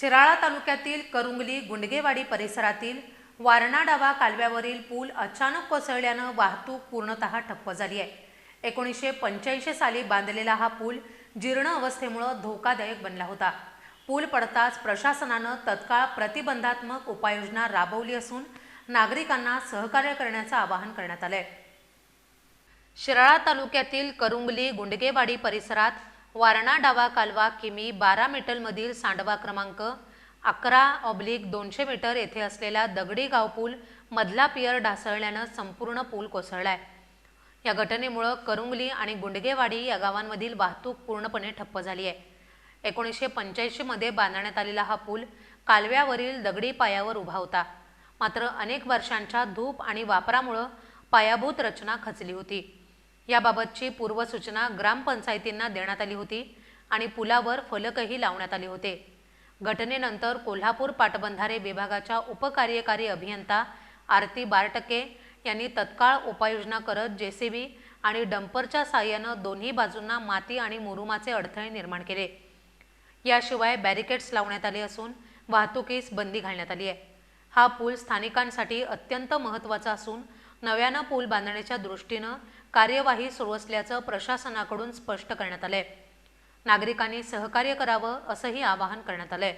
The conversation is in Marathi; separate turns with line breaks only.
शिराळा तालुक्यातील करुंगली गुंडगेवाडी परिसरातील वारणा डावा कालव्यावरील पूल अचानक कोसळल्यानं वाहतूक पूर्णतः ठप्प झाली आहे. एकोणीसशे पंच्याऐंशी साली बांधलेला हा पूल जीर्ण अवस्थेमुळं धोकादायक बनला होता. पूल पडताच प्रशासनानं तत्काळ प्रतिबंधात्मक उपाययोजना राबवली असून नागरिकांना सहकार्य करण्याचं आवाहन करण्यात आलंय. शिराळा तालुक्यातील करुंगली गुंडगेवाडी परिसरात वारणा डावा कालवा किमी बारा मीटरमधील सांडवा क्रमांक अकरा ऑब्लिक दोनशे मीटर येथे असलेला दगडी गाव पूल मधला पियर ढासळल्यानं संपूर्ण पूल कोसळलाय. या घटनेमुळं करुंगली आणि गुंडगेवाडी या गावांमधील वाहतूक पूर्णपणे ठप्प झाली आहे एकोणीसशे पंच्याऐंशीमध्ये बांधण्यात आलेला हा पूल कालव्यावरील दगडी पायावर उभा होता. मात्र अनेक वर्षांच्या धूप आणि वापरामुळं पायाभूत रचना खचली होती. याबाबतची पूर्वसूचना ग्रामपंचायतींना देण्यात आली होती आणि पुलावर फलकही लावण्यात आले होते. घटनेनंतर कोल्हापूर पाटबंधारे विभागाच्या उपकार्यकारी अभियंता आरती बारटके यांनी तत्काळ उपाययोजना करत जेसीबी आणि डंपरच्या साहाय्यानं दोन्ही बाजूंना माती आणि मुरुमाचे अडथळे निर्माण केले. याशिवाय बॅरिकेड्स लावण्यात आले असून वाहतुकीस बंदी घालण्यात आली आहे. हा पूल स्थानिकांसाठी अत्यंत महत्त्वाचा असून नव्यानं पूल बांधण्याच्या दृष्टीनं कार्यवाही सुरू असल्याचं प्रशासनाकडून स्पष्ट करण्यात आलंय. नागरिकांनी सहकार्य करावं असंही आवाहन करण्यात आलंय.